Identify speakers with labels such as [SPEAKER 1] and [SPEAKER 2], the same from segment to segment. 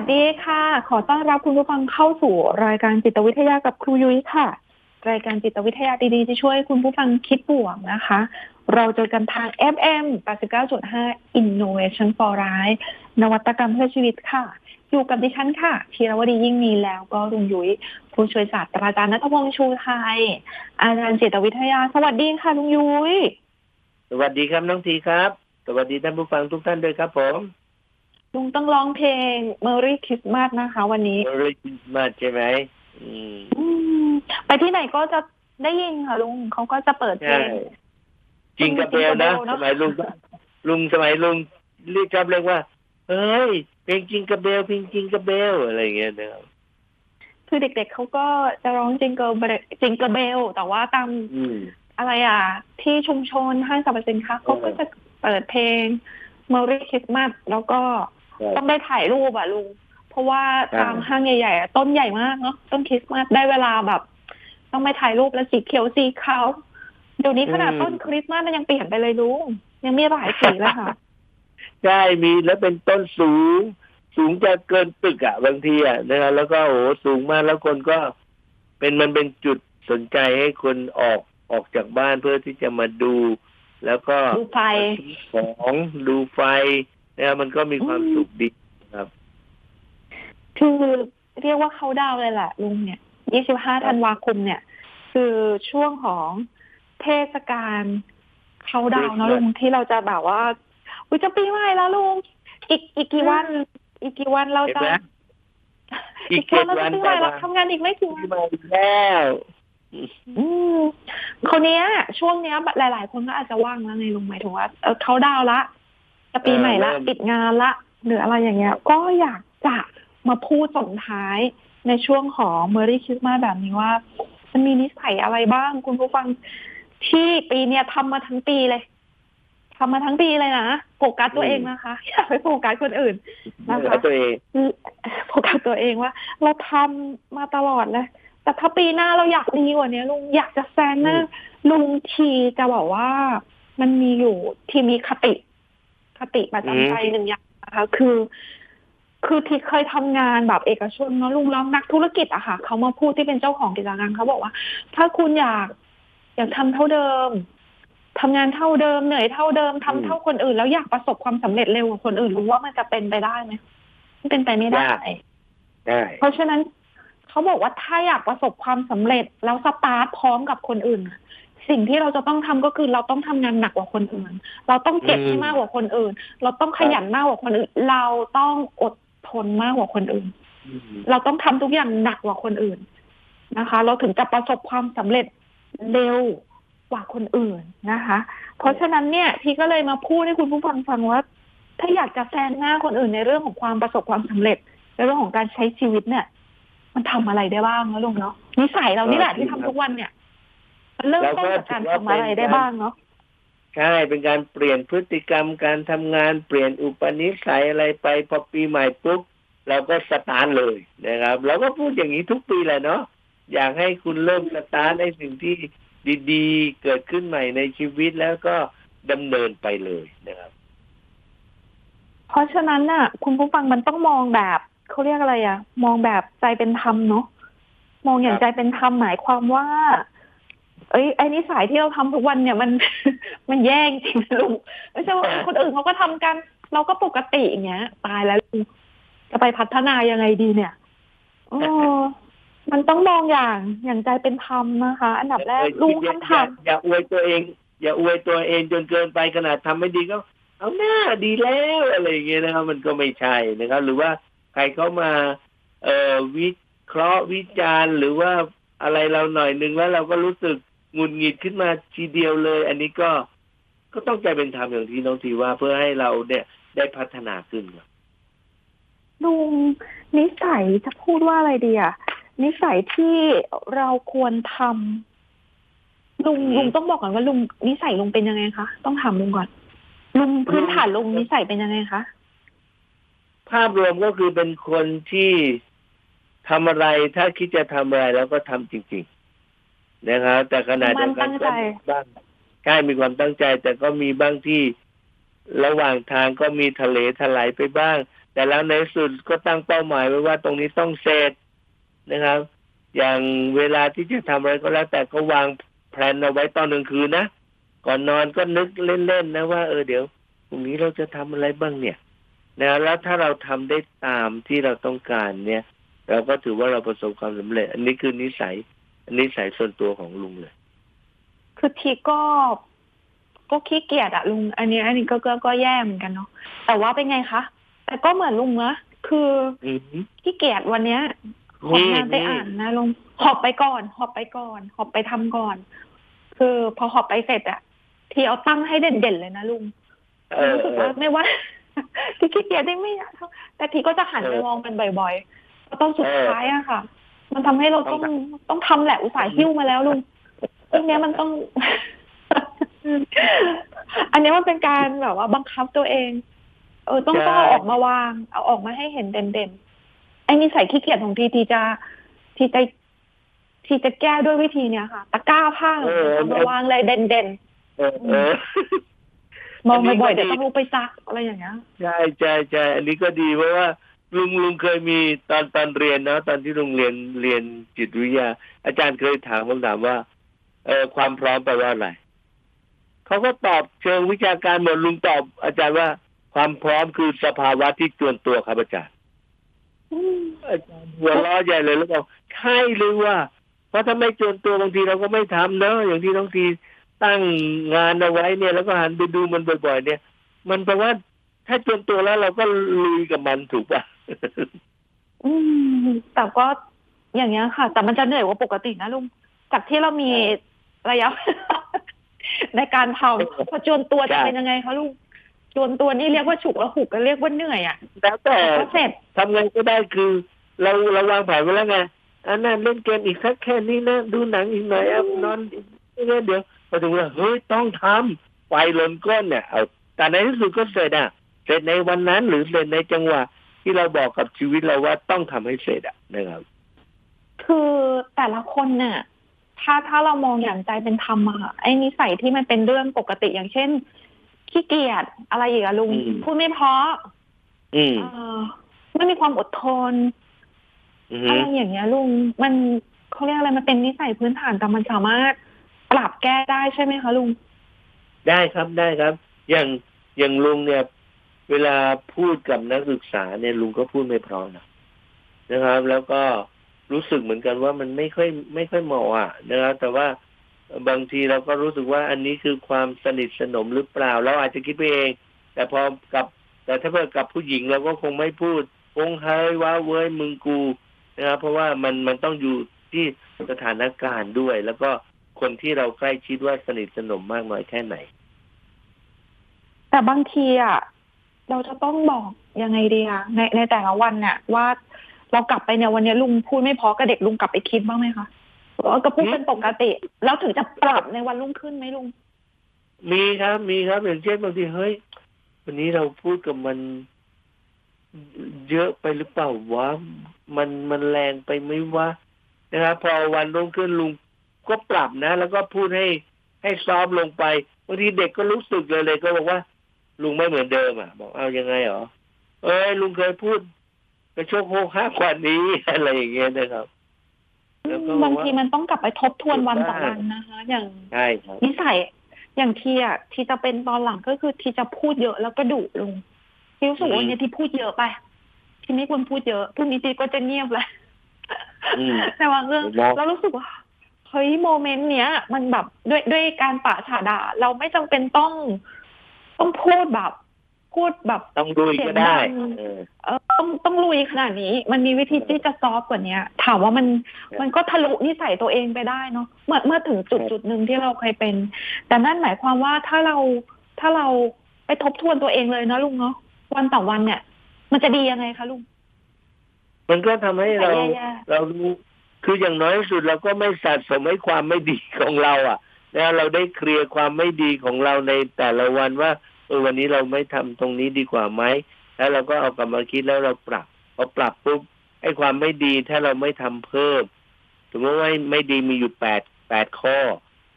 [SPEAKER 1] สวัสดีค่ะ ขอต้อนรับคุณผู้ฟังเข้าสู่รายการจิตวิทยากับครูยุ้ยค่ะ รายการจิตวิทยาดีๆที่ช่วยคุณผู้ฟังคิดบวกนะคะ เราเจอกันทาง FM 89.5 Innovation for Life นวัตกรรมเพื่อชีวิตค่ะ อยู่กับดิฉันค่ะธีรวดียิ่งมีแล้วก็ลุงยุ้ยผู้ช่วยศาสตราจารย์นัทพงษ์ชูไทยอาจารย์จิตวิทยา สวัสดีค่ะลุงยุ้ย
[SPEAKER 2] สวัสดีครับน้องทีครับ สวัสดีท่านผู้ฟังทุกท่านด้วยครับผม
[SPEAKER 1] ลุงต้องร้องเพลง Merry Christmas นะคะ วันนี้
[SPEAKER 2] Merry Christmas ใช่ไหมอืม
[SPEAKER 1] อืมไปที่ไหนก็จะได้ยินค่ะลุงเขาก็จะเปิดเพล
[SPEAKER 2] ใช่
[SPEAKER 1] ง
[SPEAKER 2] จริงกับเบลนะ
[SPEAKER 1] จริงกับเบลเนอะ
[SPEAKER 2] สมัยลุงลุงสมัยลุงเรียกชอบเรียกว่าเฮ้ยเพลงจริงกับเบลเพลงจริงกับเบลอะไรอย่างเงี้ยนะครับ
[SPEAKER 1] คือเด็ก ๆเขาก็จะร้องจิงเกิลจิงเกิลเบล แต่ว่าตาม
[SPEAKER 2] อืม
[SPEAKER 1] อะไรอะ ที่ชุมชนห้างสรรพสินค้าเขาก็จะเปิดเพลง Merry Christmas แล้วก็
[SPEAKER 2] ครับ
[SPEAKER 1] ต้องได้ถ่ายรูปอะลุงเพราะว่า
[SPEAKER 2] อ่า
[SPEAKER 1] ตามห้างใหญ่ๆอะต้นใหญ่มากเนาะต้นคริสต์มาสได้เวลาแบบ ต้องไปถ่ายรูปแล้วสีเขียวสีขาวเดี๋ยวนี้ขนาดต้นคริสต์มาสมันยังเปลี่ยนไปเลยลุงยังมีหลายสีเลยค่ะ
[SPEAKER 2] ใช่มีแล้วเป็นต้นสูง สูงจะเกินตึกอะบางทีอะนะครับแล้วก็โอ้โหสูงมากแล้วคนก็ เป็นมันเป็นจุดสนใจให้คนออกออกจากบ้านเพื่อที่จะมาดู แล้วก็
[SPEAKER 1] ดูไฟ
[SPEAKER 2] ของดูไฟ นะครับมันก็มีความ
[SPEAKER 1] อืม
[SPEAKER 2] สุขดีครับ
[SPEAKER 1] คือเรียกว่าเขาดาวน์เลยแหละลุงเนี่ย25ธันวาคมเนี่ย คือช่วงของเทศกาลเขาดาวน์เนอะ
[SPEAKER 2] Christmas
[SPEAKER 1] ลุงที่เราจะแบบว่า อุยจะปีใหม่แล้วลุง อีกอีกกี่วัน อีกกี่วันเรา
[SPEAKER 2] เห็น
[SPEAKER 1] จะ
[SPEAKER 2] ไหมอี
[SPEAKER 1] อี
[SPEAKER 2] ก
[SPEAKER 1] กวันเรา
[SPEAKER 2] เจ็
[SPEAKER 1] จะ
[SPEAKER 2] ด
[SPEAKER 1] ปีใหม่
[SPEAKER 2] วัน
[SPEAKER 1] เราทำงานอีกไม่กี่วัน
[SPEAKER 2] ที่มาแล้ว
[SPEAKER 1] อืมคนเนี้ยช่วงเนี้ยหลาย ๆ คนก็อาจจะว่างแล้วไงลุงหมายถึงว่าเออเขาดาวน์ละ จะปีใหม่ละปิดงานละหรืออะไรอย่างเงี้ย ก็อยากจะมาพูดส่งท้ายในช่วงของเมอรี่คริสต์มาสแบบนี้ว่า มันมีนิสัยอะไรบ้าง คุณผู้ฟังที่ปีเนี้ยทำมาทั้งปีเลยทำมาทั้งปีเลยนะโฟกัสตัวเองนะคะ อย่าไปโฟกัสคนอื่น นะคะ
[SPEAKER 2] ตัวเอง
[SPEAKER 1] โฟกัสตัวเองว่า เราทำมาตลอดเลยแต่ถ้าปีหน้าเราอยากดีกว่านี้ลุงอยากจะแซงหน้าลุงทีจะบอกว่ามันมีอยู่ที่มีคติ คติประจำใจหนึ่งอย่างนะคะคือคือที่เคยทำงานแบบเอกชนเนาะลุงแล้วนักธุรกิจอะค่ะเขามาพูดที่เป็นเจ้าของกิจการเขาบอกว่า ถ้าคุณอยากอยากทำเท่าเดิมทำงานเท่าเดิมเหนื่อยเท่าเดิมทำเท่าคนอื่น แล้วอยากประสบความสำเร็จเร็วกว่าคนอื่นรู้ว่ามันจะเป็นไปได้ไหมมันเป็นไปไม่ได้
[SPEAKER 2] ยากได้
[SPEAKER 1] เพราะฉะนั้นเขาบอกว่าถ้าอยากประสบความสำเร็จแล้วสตาร์ทพร้อมกับคนอื่น สิ่งที่เราจะต้องทำก็คือเราต้องทำงานหนักกว่าคนอื่น เราต้องเก็บให้มากกว่าคนอื่น เราต้องขยันมากกว่าคนอื่น เราต้องอดทนมากกว่าคนอื่น
[SPEAKER 2] อืม
[SPEAKER 1] เราต้องทำทุกอย่างหนักกว่าคนอื่นนะคะ เราถึงจะประสบความสำเร็จเร็วกว่าคนอื่นนะคะ เพราะฉะนั้นเนี่ยพี่ก็เลยมาพูดให้คุณผู้ฟังฟังว่า ถ้าอยากจะแซงหน้าคนอื่นในเรื่องของความประสบความสำเร็จในเรื่องของการใช้ชีวิตเนี่ย มันทำอะไรได้บ้างนะลุงเนาะนิสัยเรานี่แหละที่ทำทุกวันเนี่ย มันเริ่มต้นจากการทำอะไรได้บ้างเนาะ
[SPEAKER 2] ใช่เป็นการเปลี่ยนพฤติกรรมการทำงานเปลี่ยนอุปนิสัยอะไรไปพอปีใหม่ปุ๊บเราก็สตาร์ทเลยนะครับเราก็พูดอย่างนี้ทุกปีแหละเนาะอยากให้คุณเริ่มสตาร์ทในสิ่งที่ดีๆ เกิดขึ้นใหม่ในชีวิตแล้วก็ดำเนินไปเลยนะครับ
[SPEAKER 1] เพราะฉะนั้นน่ะ คุณผู้ฟังมันต้องมองแบบเขาเรียกอะไรอะมองแบบใจเป็นธรรมเนาะมองอย่าง
[SPEAKER 2] ครับ
[SPEAKER 1] ใจเป็นธรรมหมายความว่า เอ้ยไอ้นิสัยที่เราทำทุกวันเนี่ยมันมันแย่จริงๆนะลุงไม่ใช่ว่าเออคนอื่นเขาก็ทำกัน เราก็ปกติอย่างเงี้ย ตายแล้วลุงจะไปพัฒนายังไงดีเนี่ยโอ้มันต้องมองอย่างอย่างใจเป็นธรรมนะคะ อันดับแรกลุง
[SPEAKER 2] อย่า
[SPEAKER 1] คำถาม
[SPEAKER 2] อย่าอย่าอวยตัวเอง อย่าอวยตัวเองจนเกินไปขนาดทำไม่ดีก็ เอาหน้าดีแล้วอะไรอย่างเงี้ยนะครับ มันก็ไม่ใช่นะครับ หรือว่าใครเขามา เอ่อวิเคราะห์วิจารณ์หรือว่าอะไรเราหน่อยหนึ่งแล้วเราก็รู้สึก หงุดหงิดขึ้นมาทีเดียวเลย อันนี้ก็ก็ต้องใจเป็นธรรมอย่างที่น้องทีว่าเพื่อให้เราเนี่ยได้พัฒนาขึ้นครับ
[SPEAKER 1] ลุงนิสัยจะพูดว่าอะไรดีอะนิสัยที่เราควรทำลุง
[SPEAKER 2] อืม
[SPEAKER 1] ลุงต้องบอกก่อนว่าลุงนิสัยลุงเป็นยังไงคะต้องถามลุงก่อน ลุงพื้นฐานลุงนิสัยเป็นยังไงคะ
[SPEAKER 2] ภาพรวมก็คือเป็นคนที่ทำอะไรถ้าคิดจะทำอะไรแล้วก็ทำจริง ๆ นะครับแต่ขณะเดียวกันก็มีบ้างใช่มีความตั้งใจ แต่ก็มีบ้างที่ระหว่างทางก็มีทะเลถลายไปบ้าง แต่แล้วในสุดก็ตั้งเป้าหมายไว้ว่าตรงนี้ต้องเสร็จนะครับ อย่างเวลาที่จะทำอะไรก็แล้ว แต่ก็วางแผนเอาไว้ตอนกลางคืนนะก่อนนอนก็นึกเล่นๆนะว่าเออเดี๋ยวพรุ่งนี้เราจะทำอะไรบ้างเนี่ยนะแล้วถ้าเราทำได้ตามที่เราต้องการเนี่ย เราก็ถือว่าเราประสบความสำเร็จ อันนี้คือนิสัย นิสัยส่วนตัวของลุงเลย
[SPEAKER 1] คือทีก็ ก็ขี้เกียจอะลุง อันนี้ อันนี้ก็ก็ก็แย่เหมือนกันเนาะแต่ว่าเป็นไงคะแต่ก็เหมือนลุงนะคือ
[SPEAKER 2] อือหือ
[SPEAKER 1] ขี้เกียจวันเนี้ยของานไปอ่านนะลุงหอบไปก่อน หอบไปก่อน หอบไปทำก่อน คือพอหอบไปเสร็จอะทีเอาตั้งให้เด่นๆเลยนะลุง
[SPEAKER 2] เออ
[SPEAKER 1] รู้สึก
[SPEAKER 2] เอ
[SPEAKER 1] ว่า
[SPEAKER 2] อ
[SPEAKER 1] ไม่ว่าที่ขี้เกียจได้ไม่อยากทำแต่ทีก็จะหันไป
[SPEAKER 2] เออ
[SPEAKER 1] มองมันบ่อยๆก็ต้องสุด
[SPEAKER 2] เออ
[SPEAKER 1] ท้ายอะค่ะ มันทำให้เรา
[SPEAKER 2] ต้
[SPEAKER 1] ต้
[SPEAKER 2] อ
[SPEAKER 1] องงต้องทำแหละอุตส่าห์หิ้วมาแล้วลุงเรื่องเนี้ยมันต้อง อันเนี้ยมันเป็นการแบบว่าบังคับตัวเอง เออต้อง
[SPEAKER 2] ใช่
[SPEAKER 1] ต้องเอาออกมาวาง เอาออกมาให้เห็นเด่นๆไอ้นิสัยขี้เกียจของทีทีจะทีจะทีจะแก้ด้วยวิธีเนี้ยค่ะตะกร้าผ้าเอามาวางเลยเด่น
[SPEAKER 2] เออเออ
[SPEAKER 1] ๆมอง
[SPEAKER 2] อันนี้ก็
[SPEAKER 1] บ่อยๆเดี๋ยว
[SPEAKER 2] ดี
[SPEAKER 1] ต้องลุกไปซักอะไรอย่างเงี้ย
[SPEAKER 2] ใช่ใช่ใช่อันนี้ก็ดีเพราะว่า ลุงลุงเคยมีตอนตอนเรียนเนาะตอนที่ลุงเรียนเรียนจิตวิทยา อาจารย์เคยถามคำถามว่า เออความพร้อมแปลว่าอะไรเขาก็ตอบเชิงวิชาการหมดลุงตอบอาจารย์ว่า ความพร้อมคือสภาวะที่จวนตัวครับอาจารย์
[SPEAKER 1] อืม
[SPEAKER 2] อาจารย์หัวล้อใหญ่เลยแล้วบอกใช่หรือว่า เพราะถ้าไม่จวนตัวบางทีเราก็ไม่ทำเนอะอย่างที่น้องทีตั้งงานเอาไว้เนี่ย แล้วก็หันไปดูมันบ่อย ๆ เนี่ย มันแปลว่าถ้าจวนตัวแล้วเราก็ลุยกับมันถูกป่ะ
[SPEAKER 1] อืมแต่ก็อย่างเงี้ยค่ะ แต่มันจะเหนื่อยกว่าปกตินะลุง จากที่เรามีระยะ ในการทำพอจวนตัวจะ
[SPEAKER 2] ใช่
[SPEAKER 1] เป็นยังไงคะลุงจวนตัวนี่เรียกว่าฉุกแล้วหุกก็เรียกว่าเหนื่อยอะ
[SPEAKER 2] แล้วแต่
[SPEAKER 1] ก็เสร็จ
[SPEAKER 2] ทำไงก็ได้คือ เราเราวางแผนไว้แล้วไงอันนั้นเล่นเกมอีกสักแค่นี้นะดูหนังอีกหน่อยอะนอนอีกนิดเดี๋ยวพอถึงเวลาเฮ้ยต้องทำไฟล้นก้นเนี่ยเอาแต่ในที่สุดก็เสร็จอะเสร็จในวันนั้นหรือเสร็จในจังหวะ ที่เราบอกกับชีวิตเราว่าต้องทำให้เสร็จอะนะครับ
[SPEAKER 1] คือแต่ละคนเนี่ยถ้าถ้าเรามองอย่างใจเป็นธรรมอะค่ะไอ้นิสัยที่มันเป็นเรื่องปกติอย่างเช่น ขี้เกียจอะไรอีกอะลุง
[SPEAKER 2] อืม
[SPEAKER 1] พูดไม่เพราะ
[SPEAKER 2] อืม
[SPEAKER 1] เออไม่มีความอดทน
[SPEAKER 2] อือ
[SPEAKER 1] อะ
[SPEAKER 2] ฮึ
[SPEAKER 1] ไรอย่างเงี้ยลุงมันเขาเรียกอะไรมันเป็นนิสัยพื้นฐานแต่มันสามารถปรับแก้ได้ใช่ไหมคะลุง
[SPEAKER 2] ได้ครับได้ครับ อย่างอย่างลุงเนี่ย เวลาพูดกับนักศึกษาเนี่ยลุงก็พูดไม่พราะนะนะครับ แล้วก็รู้สึกเหมือนกันว่ามันไม่ค่อยไม่ค่อยเหมาะอะนะครับ แต่ว่าบางทีเราก็รู้สึกว่าอันนี้คือความสนิทสนมหรือเปล่า เราอาจจะคิดไปเอง แต่พอกับ แต่ถ้าเกิดกับผู้หญิงเราก็คงไม่พูดโงเฮ้ยว้าเว้ยมึงกูนะครับ เพราะว่ามันมันต้องอยู่ที่สถานการณ์ด้วย แล้วก็คนที่เราใกล้ชิดว่าสนิทสนมมากน้อยแค่ไหน
[SPEAKER 1] แต่บางทีอะ เราจะต้องบอกยังไงดีอะในในแต่ละวันเนี่ยว่าเรากลับไปเนี่ยวันนี้ลุงพูดไม่พอกับเด็กลุงกลับไปคิดบ้างไหมคะว่าก็พูดเป็นปกติ แล้วถึงจะปรับในวันรุ่งขึ้นไหมลุง
[SPEAKER 2] มีครับ มีครับอย่างเช่นบางทีเฮ้ยวันนี้เราพูดกับมัน เยอะไปหรือเปล่าวะมันมันแรงไปไหมวะนะครับพอวันรุ่งขึ้นลุงก็ปรับนะ แล้วก็พูดให้ให้ซอฟลงไปบางทีเด็กก็รู้สึกเลยเลย ก็บอกว่า ลุงไม่เหมือนเดิมอะ บอกเอายังไงเหรอเอ้ยลุงเคยพูดกระโชกโคกห้ากว่านี้อะไรอย่างเงี้ยนะครับแล้วก็บอกว่า
[SPEAKER 1] บางทีมันต้องกลับไปทบทวนวันต่อวันนะคะ อย่าง
[SPEAKER 2] ใช่ครับ
[SPEAKER 1] นิสัยอย่างทีอะที่จะเป็นตอนหลังก็คือที่จะพูดเยอะแล้วก็ดุลุงที่รู้สึกว่า
[SPEAKER 2] อืม
[SPEAKER 1] เนี่ยที่พูดเยอะไป ที่ไม่ควรพูดเยอะพรุ่งนี้ทีก็จะเงียบเลย
[SPEAKER 2] อืม
[SPEAKER 1] แต่บางเรื่อง
[SPEAKER 2] เนาะ
[SPEAKER 1] เรารู้สึกว่าเฮ้ยโมเมนต์เนี้ย มันแบบด้วยด้วยการปะฉาดา เราไม่จำเป็นต้อง ต้องพูดแบบ พูดแบบ
[SPEAKER 2] ต้องดูอีกก็ได้
[SPEAKER 1] เสียงดัง
[SPEAKER 2] เออ
[SPEAKER 1] เออต้องต้องลุยขนาดนี้ มันมีวิธีที่จะซอฟต์กว่าเนี้ย ถามว่ามัน
[SPEAKER 2] ครับ
[SPEAKER 1] มันก็ทะลุนิสัยตัวเองไปได้เนาะเมื่อเมื่อถึงจุด
[SPEAKER 2] ครับ
[SPEAKER 1] จุดหนึ่งที่เราเคยเป็น แต่นั่นหมายความว่าถ้าเราถ้าเราไปทบทวนตัวเองเลยนะลุงเนาะวันต่อวันเนี่ย มันจะดียังไงคะลุง
[SPEAKER 2] มันก็ทำให้เรา
[SPEAKER 1] แย่
[SPEAKER 2] เรารู้คืออย่างน้อยที่สุดเราก็ไม่สะสมให้ความไม่ดีของเรา อะนะเราได้เคลียร์ความไม่ดีของเราในแต่ละวันว่า เออวันนี้เราไม่ทำตรงนี้ดีกว่าไหมแล้วเราก็เอากลับมาคิดแล้วเราปรับพอปรับปุ๊บไอ้ความไม่ดีถ้าเราไม่ทำเพิ่มสมมติว่าไม่ดีมีอยู่แปดแปดข้อ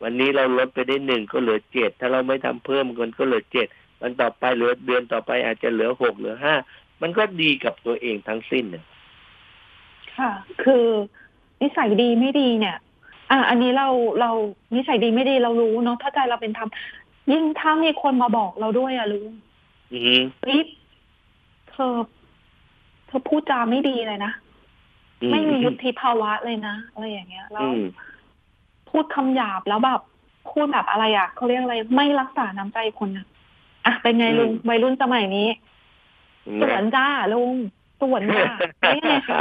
[SPEAKER 2] วันนี้เราลดไปได้หนึ่งก็เหลือเจ็ดถ้าเราไม่ทำเพิ่มมันก็เหลือเจ็ดวันต่อไปเหลือเดือนต่อไปอาจจะเหลือหกเหลือห้ามันก็ดีกับตัวเองทั้งสิ้นเนี่ย
[SPEAKER 1] ค่ะ คือนิสัยดีไม่ดีเนี่ย อะอันนี้เราเรานิสัยดีไม่ดีเรารู้เนาะถ้าใจเราเป็นธรรม ยิ่งถ้ามีคนมาบอกเราด้วยอะลุง
[SPEAKER 2] อือฮึ
[SPEAKER 1] เฮ้ยเธอ เธอพูดจาไม่ดีเลยนะ
[SPEAKER 2] อื
[SPEAKER 1] ไม่มียุทธิภาวะเลยนะอะไรอย่างเงี้ยแล้ว
[SPEAKER 2] อืม
[SPEAKER 1] พูดคำหยาบแล้วแบบพูดแบบอะไรอะเขาเรียกอะไร ไม่รักษาน้ำใจคนอะอะเป็นไงลุงวัยรุ่นสมัยนี้สวนจ้าลุงสวนจ้านี่ไงคะ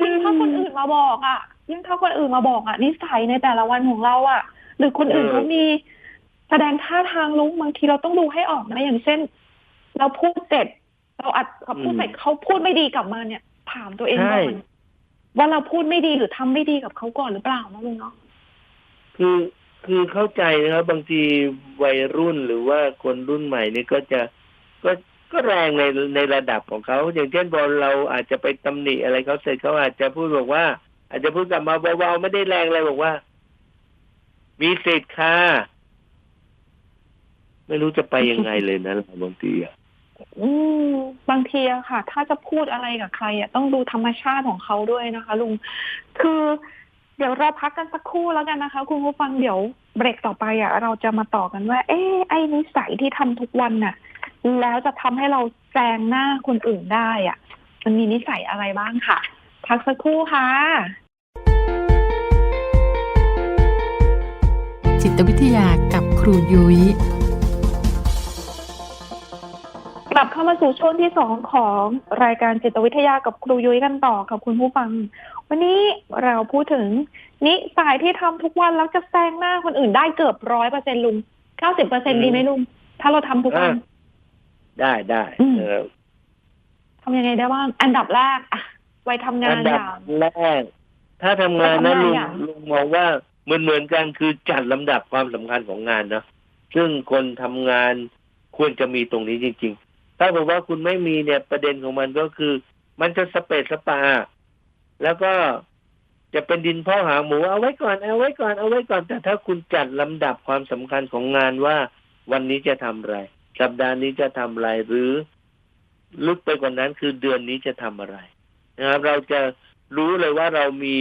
[SPEAKER 1] ยิ่งถ้าคนอื่นมาบอกอะ ยิ่งถ้าคนอื่นมาบอกอะนิสัยในแต่ละวันของเราอะ หรือคนอื่น
[SPEAKER 2] เออ
[SPEAKER 1] เขามีแสดงท่าทางลุงบางทีเราต้องดูให้ออกนะอย่างเช่น เราพูดเสร็จ เราอัดเขาพูดเสร็จเขาพูดไม่ดีกลับมาเนี่ยถามตัวเองก่อนว่าเราพูดไม่ดีหรือทำไม่ดีกับเขาก่อนหรือเปล่านะลุงเนาะ
[SPEAKER 2] คือคือเข้าใจนะครับบางทีวัยรุ่นหรือว่าคนรุ่นใหม่นี่ก็จะก็ก็แรงในในระดับของเขาอย่างเช่นพอเราอาจจะไปตำหนิอะไรเขาเสร็จเขาอาจจะพูดบอกว่า อาจจะพูดกลับมาเบาๆไม่ได้แรงอะไรบอกว่า มีสิทธิ์ค่ะ ไม่รู้จะไปยังไงเลยนะบางทีอะ
[SPEAKER 1] อืมบางทีอะค่ะ ถ้าจะพูดอะไรกับใครอะต้องดูธรรมชาติของเขาด้วยนะคะ ลุง คือ เดี๋ยวเราพักกันสักครู่แล้วกันนะคะ คุณผู้ฟังเดี๋ยวเบรกต่อไปอะเราจะมาต่อกันว่า เอ๊ไอ้นิสัยที่ทำทุกวันน่ะ แล้วจะทำให้เราแซงหน้าคนอื่นได้อะมันมีนิสัยอะไรบ้างค่ะ พักสักครู่ค่ะ
[SPEAKER 3] ตวิทยากับครูยุย้ย
[SPEAKER 1] กลับเข้ามาสู่ช่วงที่สองของรายการจิตวิทยากับครูยุ้ยกันต่อกับคุณผู้ฟัง วันนี้เราพูดถึงนิสัยที่ทำทุกวันแล้วจะแซงหน้าคนอื่นได้เกือบร้อยเปอร์เซ็นลุงเก้าสิบเปอร์เซ็นดีไหมลุง ถ้าเราทำทุกวัน
[SPEAKER 2] ได้ได้
[SPEAKER 1] อืม
[SPEAKER 2] เออ
[SPEAKER 1] ทำยังไงได้บ้าง อันดับแรกอะไว้ทำงา
[SPEAKER 2] อั
[SPEAKER 1] น
[SPEAKER 2] นดั
[SPEAKER 1] อบย่าง
[SPEAKER 2] แรกถ้าทำงานนะ
[SPEAKER 1] ไปทำงาน
[SPEAKER 2] ลุง
[SPEAKER 1] อย่าง
[SPEAKER 2] ลุงมองว่า เหมือนเหมือนกันคือจัดลำดับความสำคัญของงานเนาะซึ่งคนทำงานควรจะมีตรงนี้จริง ๆ ถ้าบอกว่าคุณไม่มีเนี่ยประเด็นของมันก็คือ มันจะสเปซสปา แล้วก็จะเป็นดินพ่อหางหมูเอาไว้ก่อนเอาไว้ก่อนเอาไว้ก่อน แต่ถ้าคุณจัดลำดับความสำคัญของงานว่า วันนี้จะทำอะไร สัปดาห์นี้จะทำอะไรหรือ ลึกไปกว่านั้นคือเดือนนี้จะทำอะไรนะครับเราจะรู้เลยว่าเรามี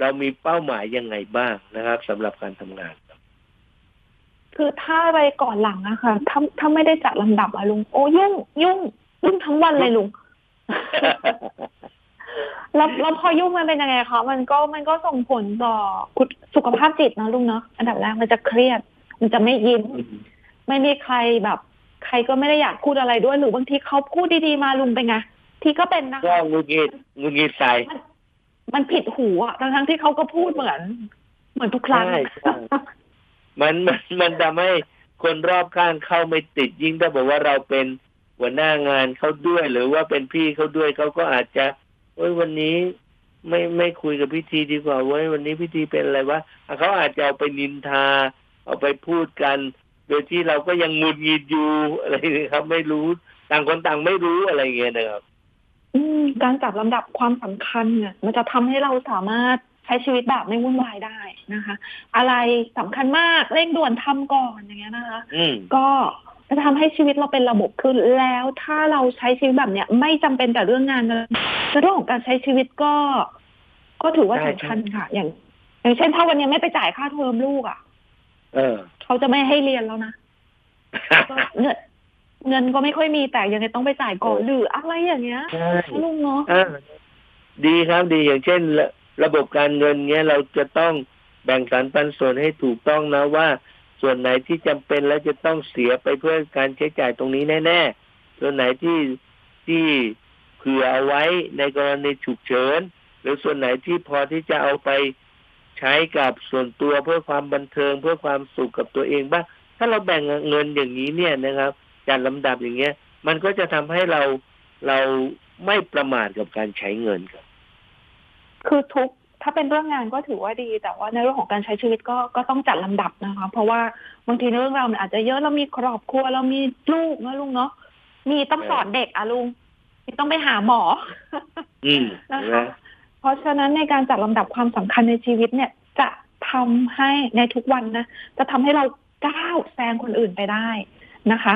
[SPEAKER 2] เรามีเป้าหมายยังไงบ้างนะครับสำหรับการทำงาน
[SPEAKER 1] คือถ้าไปก่อนหลังอะค่ะ ถ้าถ้าไม่ได้จัดลำดับอะลุง โอ้ยุ่งยุ่งยุ่งทั้งวันเลยลุงแล้วแล้วพอยุ่งมันเป็นยังไงคะมันก็มันก็ส่งผลต่อคุณสุขภาพจิตนะลุงเนาะอันดับแรกมันจะเครียด มันจะไม่ยิ้มไม่มีใครแบบ ใครก็ไม่ได้อยากพูดอะไรด้วยหรือบางทีเขาพูดดีๆมาลุงเป็นไงที่ก็เป็นนะ
[SPEAKER 2] ก็
[SPEAKER 1] คะ
[SPEAKER 2] งุนงิดงุนงิดใส่
[SPEAKER 1] มันผิดหูอะทั้งทั้งที่เขาก็พูดเหมือน เหมือนทุกครั้ง
[SPEAKER 2] มันมันมันทำให้คนรอบข้างเข้าไม่ติดยิ่งถ้าบอกว่าเราเป็นหัวหน้างานเขาด้วย หรือว่าเป็นพี่เขาด้วยเขาก็อาจจะเอ้ยวันนี้ไม่ไม่คุยกับพิธีดีกว่าเว้ยวันนี้พิธีเป็นอะไรวะเขาอาจจะเอาไปนินทา เอาไปพูดกัน โดยที่เราก็ยังงุนงิดอยู่อะไรนะครับ ไม่รู้ต่างคนต่างไม่รู้อะไรเงี้ยนะครับ
[SPEAKER 1] อืมการจับลำดับความสำคัญเนี่ยมันจะทำให้เราสามารถใช้ชีวิตแบบไม่วุ่นวายได้นะคะ อะไรสำคัญมากเร่งด่วนทำก่อนอย่างเงี้ยนะคะ
[SPEAKER 2] อืม
[SPEAKER 1] ก็จะทำให้ชีวิตเราเป็นระบบขึ้นแล้วถ้าเราใช้ชีวิตแบบเนี้ย ไม่จำเป็นแต่เรื่องงานเลยเรื่องของการใช้ชีวิตก็ ก็ถือว่า
[SPEAKER 2] ใช่
[SPEAKER 1] สำคัญค่ะ อย่าง อย่างเช่นถ้าวันนี้ไม่ไปจ่ายค่าเทอมลูกอะ
[SPEAKER 2] เออ
[SPEAKER 1] เขาจะไม่ให้เรียนแล้วนะก็เงิน เงินก็ไม่ค่อยมีแต่ยังไงต้องไปจ่ายก่อนหรืออะไรอย่างเงี้ย
[SPEAKER 2] ใช่
[SPEAKER 1] ลุงเนาะ
[SPEAKER 2] อ่าดีครับดีอย่างเช่นระระบบการเงินเนี้ยเราจะต้องแบ่งสรรปันส่วนให้ถูกต้องนะว่า ส่วนไหนที่จำเป็นแล้วจะต้องเสียไปเพื่อการใช้จ่ายตรงนี้แน่ ๆ ส่วนไหนที่ที่เผื่อเอาไว้ในกรณีฉุกเฉินหรือส่วนไหนที่พอที่จะเอาไปใช้กับส่วนตัวเพื่อความบันเทิงเพื่อความสุขกับตัวเองบ้างถ้าเราแบ่งเงินอย่างนี้เนี่ยนะครับ จัดลำดับอย่างเงี้ย มันก็จะทำให้เราเราไม่ประมาทกับการใช้เงินครับ
[SPEAKER 1] คือทุกถ้าเป็นเรื่องงานก็ถือว่าดี แต่ว่าในเรื่องของการใช้ชีวิตก็ก็ต้องจัดลำดับนะคะ เพราะว่าบางทีในเรื่องราวมันอาจจะเยอะเรามีครอบครัวเรามีลูกนะลุงเนาะมีต้องสอนเด็กอะลุงมีต้องไปหาหมอ
[SPEAKER 2] อืม
[SPEAKER 1] นะคะ
[SPEAKER 2] นะ
[SPEAKER 1] เพราะฉะนั้นในการจัดลำดับความสำคัญในชีวิตเนี่ย จะทำให้ในทุกวันนะจะทำให้เราก้าวแซงคนอื่นไปได้นะคะ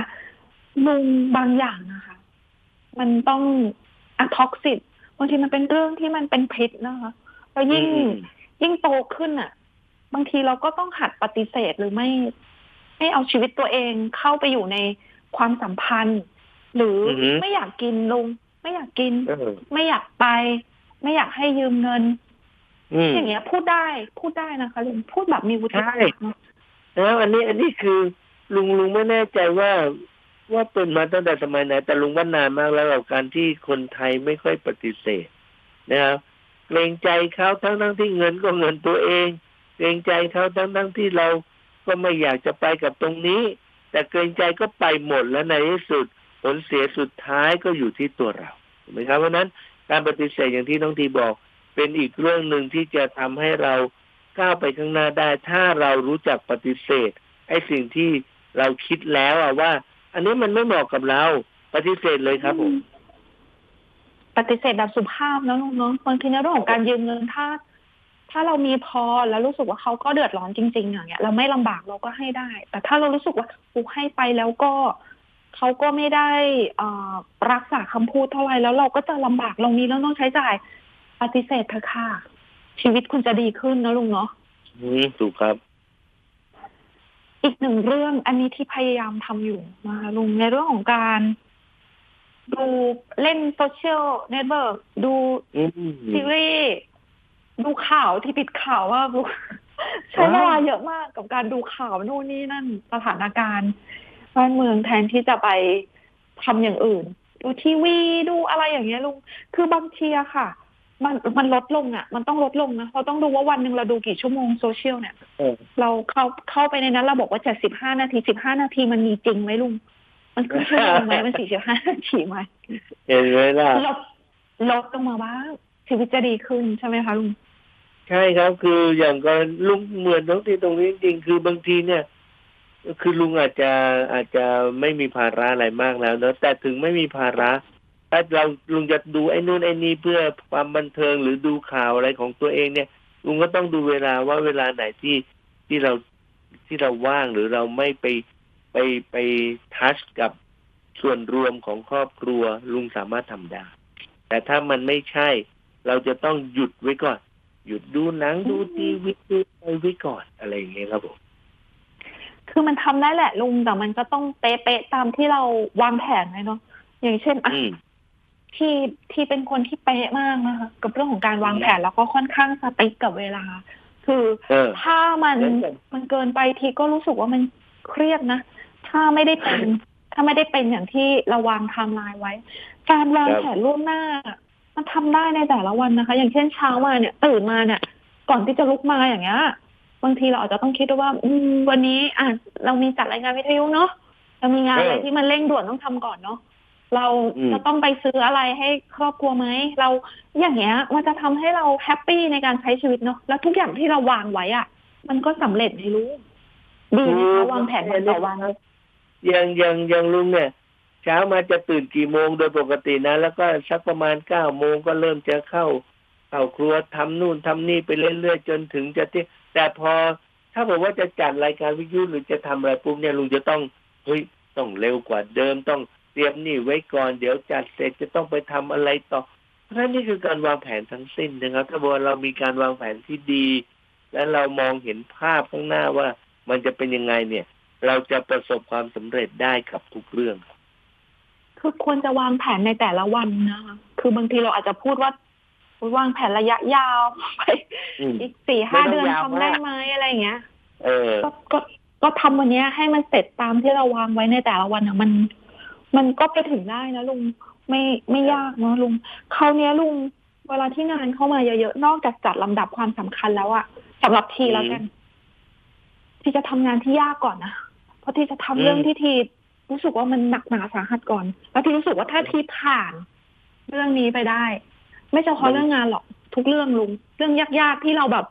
[SPEAKER 1] มุมบางอย่างนะคะ มันต้องอะท็อกซิตบางทีมันเป็นเรื่องที่มันเป็นพิษนะคะแล้วยิ่ง
[SPEAKER 2] อืม
[SPEAKER 1] ยิ่งโตขึ้นอะ บางทีเราก็ต้องหัดปฏิเสธหรือไม่ ไม่เอาชีวิตตัวเองเข้าไปอยู่ในความสัมพันธ์ หรืออ
[SPEAKER 2] อฮึ
[SPEAKER 1] ไม่อยากกินลุงไม่อยากกิน
[SPEAKER 2] เออ
[SPEAKER 1] ไม่อยากไป ไม่อยากให้ยืมเงิน
[SPEAKER 2] อืม
[SPEAKER 1] อย่างเงี้ย พูดได้พูดได้นะคะลุงพูดแบบมีวุฒิ
[SPEAKER 2] ใช่
[SPEAKER 1] ภาวะเนอะ
[SPEAKER 2] แล้วอันนี้อันนี้คือลุงลุงไม่แน่ใจว่า ว่าเป็นมาตั้งแต่สมัยไหน แต่ลุงว่านานมากแล้วกับการที่คนไทยไม่ค่อยปฏิเสธนะครับเกรงใจเขาทั้งทั้งที่เงินก็เงินตัวเอง เกรงใจเขาทั้งทั้งที่เราก็ไม่อยากจะไปกับตรงนี้ แต่เกรงใจก็ไปหมดแล้วในที่สุด ผลเสียสุดท้ายก็อยู่ที่ตัวเราถูกไหมครับเพราะนั้นการปฏิเสธอย่างที่น้องทีบอก เป็นอีกเรื่องหนึ่งที่จะทำให้เราก้าวไปข้างหน้าได้ ถ้าเรารู้จักปฏิเสธไอ้สิ่งที่เราคิดแล้วว่า อันนี้มันไม่เหมาะกับเรา ปฏิเสธเลยครับผม
[SPEAKER 1] ปฏิเสธแบบสุภาพนะลุงเนาะบางทีในเรื่องของการยืมเงินถ้า ถ้าเรามีพอแล้วรู้สึกว่าเขาก็เดือดร้อนจริง ๆ อย่างเงี้ย เราไม่ลำบากเราก็ให้ได้ แต่ถ้าเรารู้สึกว่ากูให้ไปแล้วก็เขาก็ไม่ได้เอ่อรักษาคำพูดเท่าไหร่แล้วเราก็จะลำบากเรามีแล้วต้องใช้จ่าย ปฏิเสธเถอะค่ะ ชีวิตคุณจะดีขึ้นนะลุงเนาะ
[SPEAKER 2] อืมถูกครับ
[SPEAKER 1] อีกหนึ่งเรื่องอันนี้ที่พยายามทำอยู่นะคะลุงในเรื่องของการดูเล่นโซเชียลเน็ตเวิร์กดู
[SPEAKER 2] อืม
[SPEAKER 1] ซีรีส์ดูข่าวที่ติดข่าวว่าใช้เวลาเยอะมากกับการดูข่าวนู่นนี่นั่นสถานการณ์บ้านเมืองแทนที่จะไปทำอย่างอื่น ดูทีวีดูอะไรอย่างเงี้ยลุงคือบางทีอะค่ะ มันมันลดลงอะมันต้องลดลงนะเราต้องดูว่าวันหนึ่งเราดูกี่ชั่วโมงโซเชียลเนี่ย
[SPEAKER 2] เออ
[SPEAKER 1] เราเข้าเข้าไปในนั้นเราบอกว่าจะสิบห้านาทีสิบห้านาทีมันมีจริงไหมลุง มันคือชั่วโมงไหมมันสี่สิบห้านาทีไหม
[SPEAKER 2] เห็นไหมล่ะ
[SPEAKER 1] ลดลดลงมาบ้างชีวิตจะดีขึ้นใช่ไหมคะลุง
[SPEAKER 2] ใช่ครับคืออย่างก็ลุงเหมือนน้องทีตรงนี้จริงๆคือบางทีเนี่ย คือลุงอาจจะอาจจะไม่มีภาระอะไรมากแล้วเนอะแต่ถึงไม่มีภาระ ถ้าเราลุงจะดูไอ้นู่นไอ้นี่เพื่อความบันเทิงหรือดูข่าวอะไรของตัวเองเนี่ย ลุงก็ต้องดูเวลาว่าเวลาไหนที่ที่เราที่เราว่างหรือเราไม่ไปไปไปทัชกับส่วนรวมของครอบครัวลุงสามารถทำได้ แต่ถ้ามันไม่ใช่ เราจะต้องหยุดไว้ก่อน หยุดดูหนังดูทีวีดูอะไรไว้ก่อนอะไรอย่างเงี้ยครับผม
[SPEAKER 1] คือมันทำได้แหละลุงแต่มันก็ต้องเป๊ะๆตามที่เราวางแผนไว้เนาะอย่างเช่นอะ
[SPEAKER 2] อืม
[SPEAKER 1] ที่ที่เป็นคนที่เป๊ะมากนะคะ กับเรื่องของการวางแผนแล้วก็ค่อนข้างสติ๊กกับเวลา คือ
[SPEAKER 2] เออ
[SPEAKER 1] ถ้ามัน
[SPEAKER 2] เหมือนกัน
[SPEAKER 1] มันเกินไปทีก็รู้สึกว่ามันเครียดนะ ถ้าไม่ได้เป็น ถ้าไม่ได้เป็นอย่างที่เราวางไทม์ไลน์ไว้ การวาง
[SPEAKER 2] ครับ
[SPEAKER 1] แผนล่วงหน้า มันทำได้ในแต่ละวันนะคะ อย่างเช่นเช้ามาเนี่ยตื่นมาเนี่ย ก่อนที่จะลุกมาอย่างเงี้ยบางทีเราอาจจะต้องคิดด้วยว่า อืมวันนี้อะเรามีจัดรายงานวิทยุเนาะเรามีงานอะไร
[SPEAKER 2] เออ
[SPEAKER 1] ที่มันเร่งด่วนต้องทำก่อนเนาะ เรา
[SPEAKER 2] อืม
[SPEAKER 1] จะต้องไปซื้ออะไรให้ครอบครัวไหมเราอย่างเงี้ยมันจะทำให้เราแฮปปี้ในการใช้ชีวิตเนาะแล้วทุกอย่างที่เราวางไว้อะ มันก็สำเร็จในรู้ดีนะคะวางแผนวันต่อวัน
[SPEAKER 2] อย่างอย่างอย่างลุงเนี่ย เช้ามาจะตื่นกี่โมงโดยปกตินะ แล้วก็สักประมาณเก้าโมงก็เริ่มจะเข้าเข้าครัวทำนู่นทำนี่ไปเรื่อยๆจนถึงจะที่แต่พอถ้าบอกว่าจะจัดรายการวิทยุหรือจะทำอะไรปุ๊บเนี่ยลุงจะต้องเฮ้ยต้องเร็วกว่าเดิมต้อง เตรียมนี่ไว้ก่อนเดี๋ยวจัดเสร็จจะต้องไปทำอะไรต่อเพราะฉะนั้นนี่คือการวางแผนทั้งสิ้นนะครับ ถ้าบอกว่าเรามีการวางแผนที่ดี และเรามองเห็นภาพข้างหน้าว่ามันจะเป็นยังไงเนี่ย เราจะประสบความสำเร็จได้กับทุกเรื่องครับ
[SPEAKER 1] คือควรจะวางแผนในแต่ละวันนะคะคือบางทีเราอาจจะพูดว่าวางแผนระยะยาวไป
[SPEAKER 2] อืม
[SPEAKER 1] อีกสี่ห้า
[SPEAKER 2] ไม่ต้อง
[SPEAKER 1] เดือน
[SPEAKER 2] ยาว
[SPEAKER 1] ทำได้
[SPEAKER 2] มาก
[SPEAKER 1] ไหมอะไรอย่างเงี้ย
[SPEAKER 2] เออ
[SPEAKER 1] ก็ก็ก็ทำวันเนี้ยให้มันเสร็จตามที่เราวางไว้ในแต่ละวันอะมัน มันก็ไปถึงได้นะลุงไม่ไม่ยากเนอะลุงคราวเนี้ยลุงเวลาที่งานเข้ามาเยอะๆ นอกจากจัดลำดับความสำคัญแล้วอะสำหรับทีแล้วกัน ที่จะทำงานที่ยากก่อนนะเพราะที่จะทำ
[SPEAKER 2] อืม
[SPEAKER 1] เรื่องที่ทีรู้สึกว่ามันหนักหนาสาหัสก่อน แล้วที่รู้สึกว่าถ้าทีผ่าน เรื่องนี้ไปได้ ไม่เฉพาะ
[SPEAKER 2] มัน
[SPEAKER 1] เรื่องงานหรอกทุกเรื่องลุง เรื่องยากๆที่เราแบบ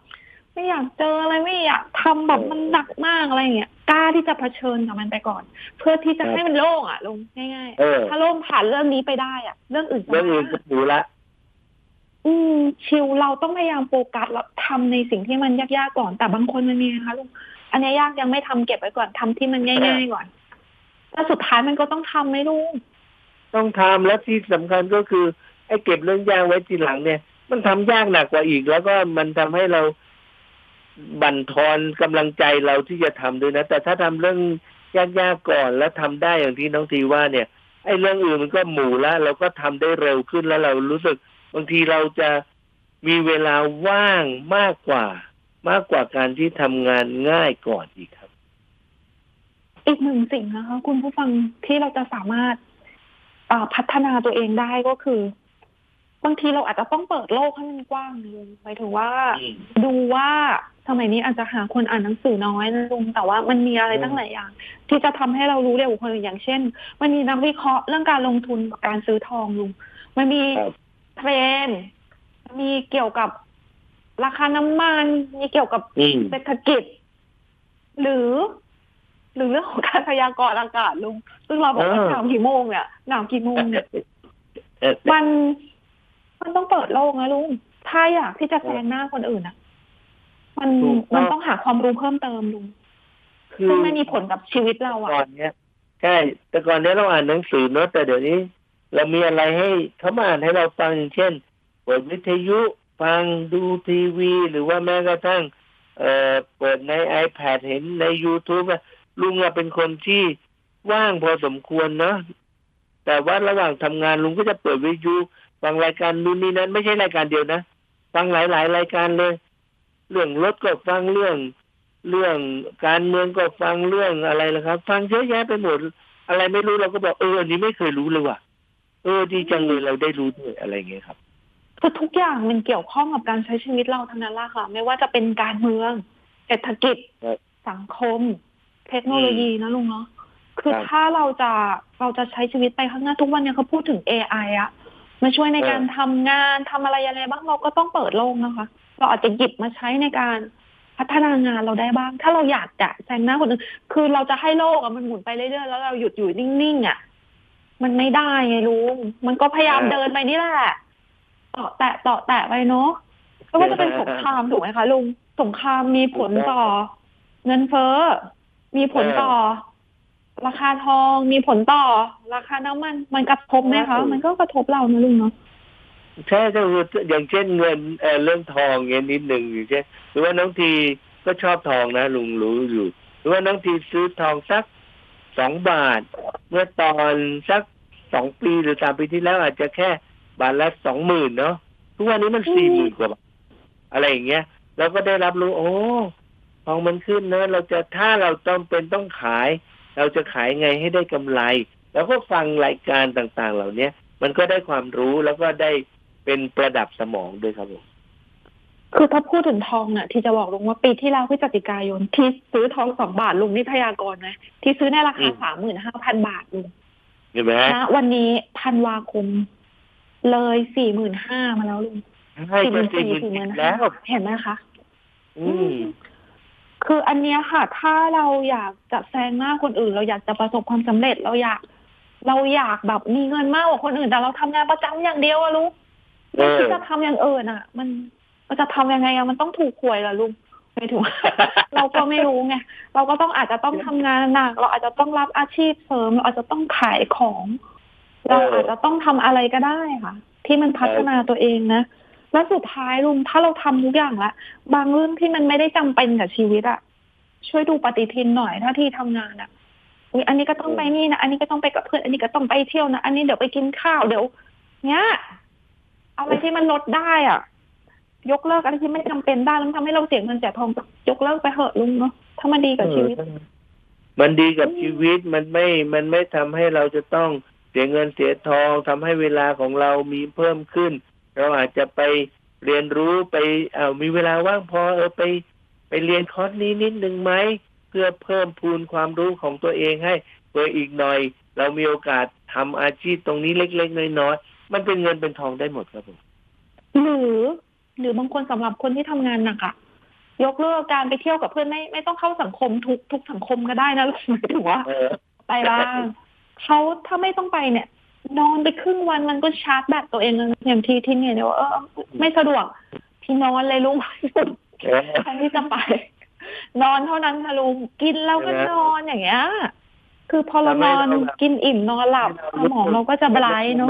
[SPEAKER 1] ไม่อยากเจออะไรไม่อยากทำแบบมันหนักมากอะไรอย่างเงี้ยกล้าที่จะเผชิญกับมันไปก่อน เพื่อที่จะให้มันโล่งอะลุงง่าย
[SPEAKER 2] เออ
[SPEAKER 1] ๆถ้าโล่งผ่านเรื่องนี้ไปได้อะ เรื่องอื่นจะ
[SPEAKER 2] เรื่องอื่น
[SPEAKER 1] มา
[SPEAKER 2] ก็ดูละ
[SPEAKER 1] อืมชิลเราต้องพยายามโฟกัสแล้วทำในสิ่งที่มันยากๆก่อนแต่บางคนมันมีนะคะลุงอันเนี้ยยากยังไม่ทำเก็บไว้ก่อนทำที่มันง่ายๆก่อนแต่สุดท้ายมันก็ต้องทำไหมลุง
[SPEAKER 2] ต้องทำและที่สำคัญก็คือไอ้เก็บเรื่องยากไว้ทีหลังเนี่ย มันทำยากหนักกว่าอีก แล้วก็มันทำให้เรา บั่นทอนกำลังใจเราที่จะทำด้วยนะ แต่ถ้าทำเรื่องยากๆก่อนแล้วทำได้อย่างที่น้องทีว่าเนี่ยไอ้เรื่องอื่นมันก็หมู่แล้วเราก็ทำได้เร็วขึ้นแล้วเรารู้สึก บางทีเราจะมีเวลาว่างมากกว่า มากกว่าการที่ทำงานง่ายก่อนอีกครับ
[SPEAKER 1] อีกหนึ่งสิ่งนะคะ คุณผู้ฟังที่เราจะสามารถเอ่อพัฒนาตัวเองได้ก็คือบางทีเราอาจจะต้องเปิดโลกให้มันกว้างนะลุงหมายถึงว่า
[SPEAKER 2] อืม
[SPEAKER 1] ดูว่า สมัยนี้อาจจะหาคนอ่านหนังสือน้อยนะลุงแต่ว่ามันมีอะไร
[SPEAKER 2] อืม
[SPEAKER 1] ตั้งหลายอย่าง ที่จะทำให้เรารู้เร็วกว่าคนอื่นอย่างเช่น มันมีนักวิเคราะห์เรื่องการลงทุนกับการซื้อทองลุงมันมี
[SPEAKER 2] ครับ
[SPEAKER 1] เทรนด์มีเกี่ยวกับราคาน้ำมัน มีเกี่ยวกับ
[SPEAKER 2] อืม
[SPEAKER 1] เศรษฐกิจ หรือ หรือเรื่องของการพยากรณ์อากาศลุงซึ่งเราบอกว่า
[SPEAKER 2] เออ
[SPEAKER 1] หนาวกี่โมงเนี่ยหนาวกี่โมงเนี่ยมันมันต้องเปิดโลกนะลุงถ้าอยากที่จะแซงหน้าคนอื่นอะ มัน
[SPEAKER 2] ถูกต้อง
[SPEAKER 1] มันต้องหาความรู้เพิ่มเติมลุง
[SPEAKER 2] คือ
[SPEAKER 1] ซึ่งไม่มีผลกับชีวิตเราอะ
[SPEAKER 2] ก่อนเนี้ยใช่แต่ก่อนเนี้ยเราอ่านหนังสือเนอะแต่เดี๋ยวนี้ เรามีอะไรให้เขามาอ่านให้เราฟังอย่างเช่นเปิดวิทยุฟังดูทีวี หรือว่าแม้กระทั่งเอ่อเปิดใน iPad เห็นใน YouTube อะลุงอะเป็นคนที่ว่างพอสมควรเนาะแต่ว่าระหว่างทำงานลุงก็จะเปิดวิทยุฟังรายการนู่นนี่นั้น ไม่ใช่รายการเดียวนะ ฟังหลายๆรายการเลย เรื่องรถก็ฟังเรื่อง เรื่องการเมืองก็ฟังเรื่องอะไรล่ะครับ ฟังเยอะแยะไปหมด อะไรไม่รู้เราก็บอกเอออันนี้ไม่เคยรู้เลยว่ะเออดีจังเลยเราได้รู้ด้วยอะไรอย่างเงี้ยครับ
[SPEAKER 1] คือทุกอย่างมันเกี่ยวข้องกับการใช้ชีวิตเราทั้งนั้นละค่ะ ไม่ว่าจะเป็นการเมืองเศรษฐกิจ
[SPEAKER 2] ครับ
[SPEAKER 1] สังคม เทคโนโลยีนะลุงเนาะคือ
[SPEAKER 2] ครับ
[SPEAKER 1] ถ้าเราจะเราจะใช้ชีวิตไปข้างหน้าทุกวันเนี่ยเขาพูดถึง AI อะมาช่วยใน
[SPEAKER 2] เออ
[SPEAKER 1] การทำงานทำอะไรอะไรบ้างเราก็ต้องเปิดโลกนะคะ เราอาจจะหยิบมาใช้ในการพัฒนางานเราได้บ้าง ถ้าเราอยากจะแซงหน้าคนอื่นคือเราจะให้โลกอะมันหมุนไปเรื่อยๆแล้วเราหยุดอยู่นิ่งๆอะมันไม่ได้ไงลุงมันก็พยายาม
[SPEAKER 2] เออ
[SPEAKER 1] เดินไปนี่แหละต่อแตะต่อแตะไปเนาะไม่ว่าจะเป็นสงครามถูกไหมคะลุงสงครามมีผลต่อ เงินเฟ้อ มีผลต่อ ราคาทองมีผลต่อ ราคาน้ำมัน มันกระทบไหมคะ
[SPEAKER 2] ใช่
[SPEAKER 1] มันก็กระทบเรานะลุงเนาะ
[SPEAKER 2] ใช่ก็คืออย่างเช่นเงินเอ่อเรื่องทองเงี้ยนิดหนึ่งอย่างเช่นหรือว่าน้องทีก็ชอบทองนะลุงรู้อยู่ หรือว่าน้องทีซื้อทองสักสองบาท เมื่อตอนสักสองปีหรือสามปีที่แล้วอาจจะแค่บาทละสองหมื่นเนาะทุกวันนี้มันสี่หมื่นกว่าบาทอะไรอย่างเงี้ยเราก็ได้รับรู้โอ้ทองมันขึ้นเนอะเราจะถ้าเราต้องเป็นต้องขาย เราจะขายไงให้ได้กำไร แล้วก็ฟังรายการต่างๆ เหล่าเนี้ยมันก็ได้ความรู้แล้วก็ได้ เป็นประดับสมองด้วยครับผม
[SPEAKER 1] คือถ้าพูดถึงทองเนี่ยที่จะบอกลุงว่าปีที่แล้วพฤศจิกายนที่ซื้อทองสองบาทลุงนี่พยากรณ์ไหมที่ซื้อในราคาสามหมื่นห้าพันบาทลุง
[SPEAKER 2] เห็นไหมฮะ
[SPEAKER 1] นะวันนี้ธันวาคมเลยสี่หมื่นห้ามาแล้วลุง
[SPEAKER 2] ใช่
[SPEAKER 1] สี่ห
[SPEAKER 2] ก็
[SPEAKER 1] มื่น
[SPEAKER 2] สี่
[SPEAKER 1] สี่
[SPEAKER 2] หมื่น
[SPEAKER 1] สี่หมื่น
[SPEAKER 2] แล้
[SPEAKER 1] ห้าวเห็นไหมคะ
[SPEAKER 2] อืม
[SPEAKER 1] คืออันเนี้ยค่ะ ถ้าเราอยากจะแซงหน้าคนอื่น เราอยากจะประสบความสำเร็จเราอยาก เราอยากแบบมีเงินมากกว่าคนอื่นแต่เราทำงานประจำอย่างเดียวอะลุง
[SPEAKER 2] เออ
[SPEAKER 1] แล้วที่จะทำอย่างอื่นอะมันมันจะทำยังไงอะมันต้องถูกหวยเหรอลุงไม่ถูกเราก็ไม่รู้ไงเราก็ต้องอาจจะต้องทำงานหนักเราอาจจะต้องรับอาชีพเสริมเราอาจจะต้องขายของ เราอาจจะต้องทำอะไรก็ได้ค่ะ ที่มันพัฒนาตัวเองนะแล้วสุดท้ายลุงถ้าเราทำทุกอย่างละบางเรื่องที่มันไม่ได้จำเป็นกับชีวิตอะช่วยดูปฏิทินหน่อยถ้าที่ทำงานอะอุ๊ยอันนี้ก็ต้องไปนี่นะอันนี้ก็ต้องไปกับเพื่อนอันนี้ก็ต้องไปเที่ยวนะอันนี้เดี๋ยวไปกินข้าวเดี๋ยว เนี้ย อะไรที่มันลดได้อะ ยกเลิกอะไรที่ไม่จำเป็นได้แล้วทำให้เราเสียเงินเสียทองยกเลิกไปเหอะลุงเนาะถ้ามันดีกับชีวิต
[SPEAKER 2] มันดีกับชีวิตมันไม่ มันไม่ทำให้เราจะต้องเสียเงินเสียทองทำให้เวลาของเรามีเพิ่มขึ้น เราอาจจะไปเรียนรู้ไปเอามีเวลาว่างพอเออไป ไปเรียนคอร์สนี้นิดหนึ่งไหมเพื่อเพิ่มพูนความรู้ของตัวเองให้เพื่ออีกหน่อย เรามีโอกาสทำอาชีพตรงนี้เล็ก ๆ น้อยๆ มันเป็นเงินเป็นทองได้หมดครับผม
[SPEAKER 1] หรือ หรือบางคนสำหรับคนที่ทำงานหนักอะยกเลิกการไปเที่ยวกับเพื่อนไม่ไม่ต้องเข้าสังคมทุกทุกสังคมก็ได้นะหมายถึงว่า
[SPEAKER 2] เออ
[SPEAKER 1] ไปบ้างเขาถ้าไม่ต้องไปเนี่ย นอนไปครึ่งวันมันก็ชาร์จแบตตัวเองอย่างที่ที่เนี่ยเดี๋ยวเออไม่สะดวกพี่นอนเลยลุง
[SPEAKER 2] เออ
[SPEAKER 1] แทนที่จะไป นอนเท่านั้นค่ะลุงกินแล้วก็นอนอย่างเงี้ย คือพอเรานอนกินอิ่มนอนหลับสมองเราก็จะไบรท์เนาะ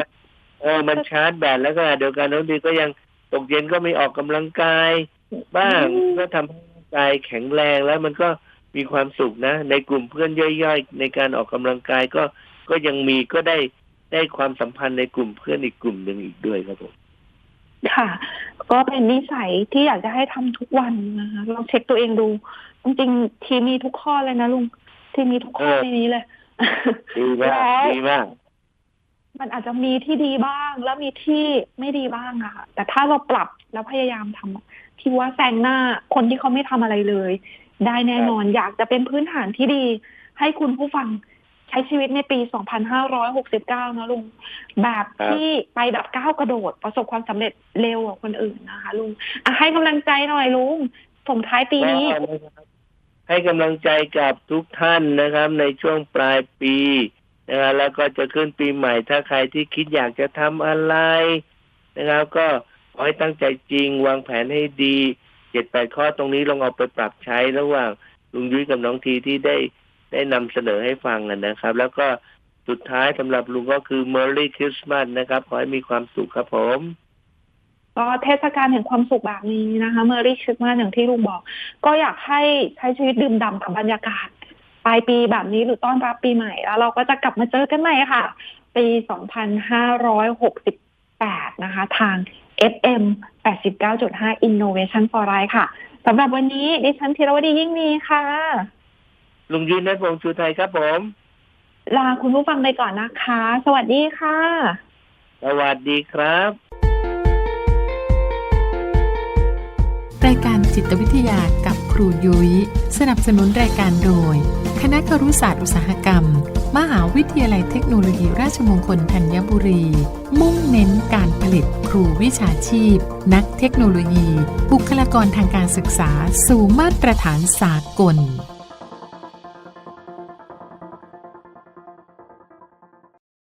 [SPEAKER 2] เออมันชาร์จแบตแล้วก็เดียวกันบางทีก็ยังตกเย็นก็ไม่ออกกำลังกายบ้าง
[SPEAKER 1] อืม
[SPEAKER 2] ก็ทำให้ร่างกายแข็งแรงแล้วมันก็มีความสุขนะ ในกลุ่มเพื่อนย่อยๆ ในการออกกำลังกายก็ก็ยังมีก็ได้ได้ความสัมพันธ์ในกลุ่มเพื่อนอีกกลุ่มหนึ่งอีกด้วยครับผม
[SPEAKER 1] ค่ะ ก็เป็นนิสัยที่อยากจะให้ทำทุกวันนะคะลองเช็คตัวเองดู จริงๆทีมีทุกข้อเลยนะลุง ทีมีทุกข้อ
[SPEAKER 2] เออ
[SPEAKER 1] ในนี้เลย
[SPEAKER 2] ดีมาก
[SPEAKER 1] แล้ว
[SPEAKER 2] ดีมาก
[SPEAKER 1] มันอาจจะมีที่ดีบ้าง แล้วมีที่ไม่ดีบ้างอะค่ะ แต่ถ้าเราปรับแล้วพยายามทำอะพี่ว่าแซงหน้าคนที่เขาไม่ทำอะไรเลย ได้แน่นอนอยากจะเป็นพื้นฐานที่ดี ให้คุณผู้ฟังใช้ชีวิตในปี 2569 นะลุง แบบ
[SPEAKER 2] ครับ
[SPEAKER 1] ที่ไปแบบก้าวกระโดด ประสบความสำเร็จเร็วกว่าคนอื่นนะคะ ลุงอะให้กำลังใจหน่อยลุงส่งท้ายปีนี้
[SPEAKER 2] ก็นะครับให้กำลังใจกับทุกท่านนะครับ ในช่วงปลายปี นะครับแล้วก็จะขึ้นปีใหม่ ถ้าใครที่คิดอยากจะทำอะไรนะครับ ก็ขอให้ตั้งใจจริง วางแผนให้ดีเจ็ดแปดข้อตรงนี้ลองเอาไปปรับใช้ระหว่างลุงยุ้ยกับน้องทีที่ได้ได้นำเสนอให้ฟังนะครับ แล้วก็สุดท้ายสำหรับลุงก็คือ Merry Christmas นะครับ ขอให้มีความสุขครับผม
[SPEAKER 1] ก็เทศกาลแห่งความสุขแบบนี้นะคะเมอรี่คริสต์มาสอย่างที่ลุงบอก ก็อยากให้ใช้ชีวิตดื่มด่ำกับบรรยากาศ ปลายปีแบบนี้หรือต้อนรับปีใหม่แล้วเราก็จะกลับมาเจอกันใหม่ค่ะ ปี 2568 นะคะ ทาง FM 89.5 Innovation for Life ค่ะสำหรับวันนี้ดิฉันธีรวดียิ่งมีค่ะ
[SPEAKER 2] ลุงยุ้ยนัทพงษ์ชูไทยครับผม
[SPEAKER 1] ลาคุณผู้ฟังไปก่อนนะคะ สวัสดีค่ะ
[SPEAKER 2] สวัสดีครับ
[SPEAKER 3] รายการจิตวิทยากับครูยุย้ยสนับสนุนรายการโดย คณะครุศาสตร์อุตสาหกรรม มหาวิทยาลัยเทคโนโลยีราชมงคลธัญบุรี มุ่งเน้นการผลิตครูวิชาชีพ นักเทคโนโลยี บุคลากรทางการศึกษา สู่มาตรฐานสากล